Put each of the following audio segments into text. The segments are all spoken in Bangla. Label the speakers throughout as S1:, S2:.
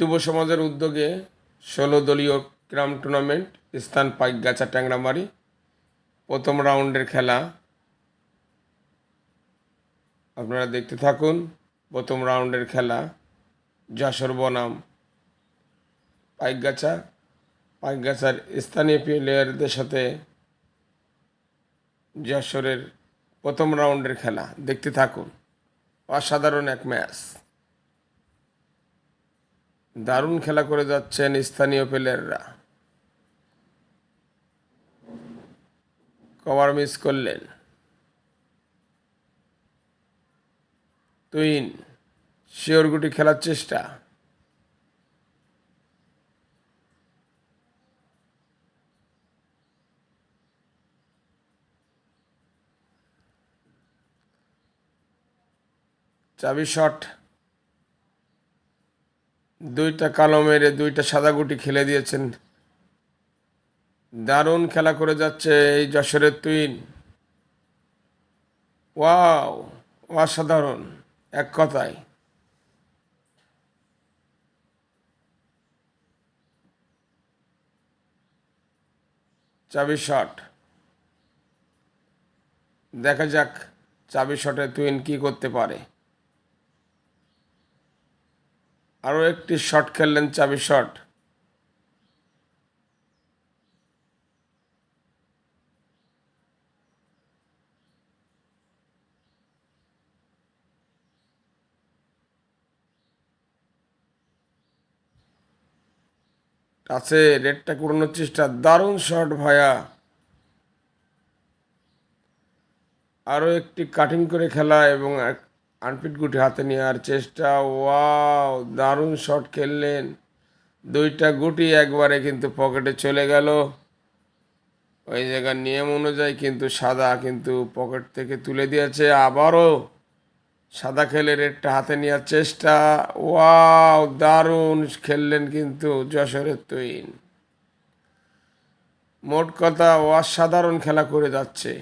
S1: যুব সমাজের উদ্যোগে ষোলো দলীয় ক্রাম টুর্নামেন্ট স্থান পাইকগাছা ট্যাংরামারি, প্রথম রাউন্ডের খেলা। আপনারা দেখতে থাকুন, প্রথম রাউন্ডের খেলা, যশোর বনাম, পাইকগাছা। পাইকগাছার স্থানীয় প্লেয়ারদের সাথে যশোরের প্রথম রাউন্ডের খেলা। দেখতে থাকুন। অসাধারণ এক ম্যাচ দারুণ খেলা করে যাচ্ছেন স্থানীয় প্লেয়াররা কভার মিস করলেন। তুইন, শিওর গুটি খেলার চেষ্টা। চাবি শট। দুইটা কালো মেরে দুইটা সাদা গুটি খেলে দিয়েছেন। দারুণ খেলা করে যাচ্ছে এই যশোরের তুইন। ওয়াও, অসাধারণ, এক কথায়। চাবি শট। দেখা যাক চাবি শটে তুইন কি করতে পারে। আরও একটি শট খেললেন চাবি শট আছে, রেডটা কুড়ানোর চেষ্টা। দারুণ শট ভায়া। আরও একটি কাটিং করে খেলা এবং আনফিট গুটি হাতে নেওয়ার চেষ্টা, ওয়াও, দারুণ শট খেললেন। দুইটা গুটি একবারে কিন্তু পকেটে চলে গেল। ওই জায়গার নিয়ম অনুযায়ী কিন্তু সাদা কিন্তু পকেট থেকে তুলে দিয়েছে। আবারও সাদা খেলে রেডটা হাতে নেওয়ার চেষ্টা। ওয়াও, দারুণ খেললেন কিন্তু যশোরের তৈন মোট কথা অসাধারণ খেলা করে যাচ্ছে।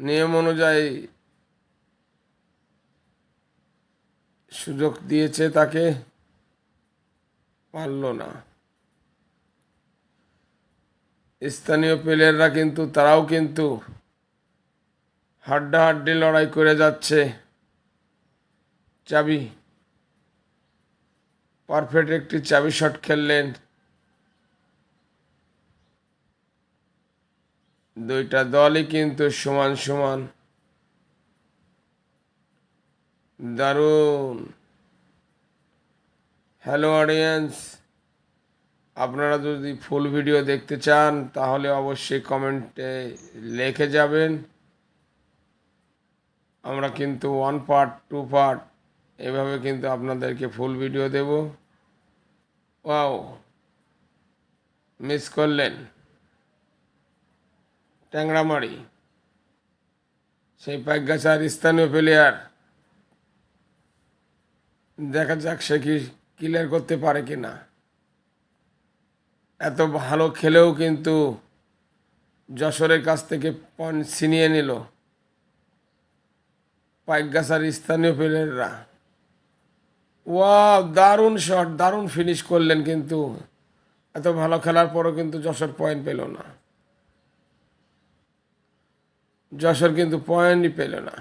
S1: নিয়ম অনুযায়ী সুযোগ দিয়েছে তাকে, পারল না। স্থানীয় প্লেয়াররা কিন্তু, তারাও কিন্তু হাড্ডাহাড্ডি লড়াই করে যাচ্ছে। চাবি, পারফেক্ট একটি চাবি শট খেললেন। দুইটা দলই কিন্তু সমান সমান। দারুণ। হ্যালো অডিয়েন্স আপনারা যদি ফুল ভিডিও দেখতে চান, তাহলে অবশ্যই কমেন্টে লিখে যাবেন। আমরা কিন্তু ওয়ান পার্ট টু পার্ট এভাবে কিন্তু আপনাদেরকে ফুল ভিডিও দেব। ওয়াও মিস করলেন। ট্যাংরামারি। সেই পাইগাছার স্থানীয় প্লেয়ার। দেখা যাক সে কি ক্লিয়ার করতে পারে কি না এত ভালো খেলেও কিন্তু যশোরের কাছ থেকে পয়েন্ট ছিনিয়ে নিল পাইকগাছার স্থানীয় প্লেয়াররা ওয়া দারুণ শট দারুণ ফিনিশ করলেন কিন্তু। এত ভালো খেলার পরও কিন্তু যশোর পয়েন্ট পেল না। যশোর কিন্তু পয়েন্টই পেল না।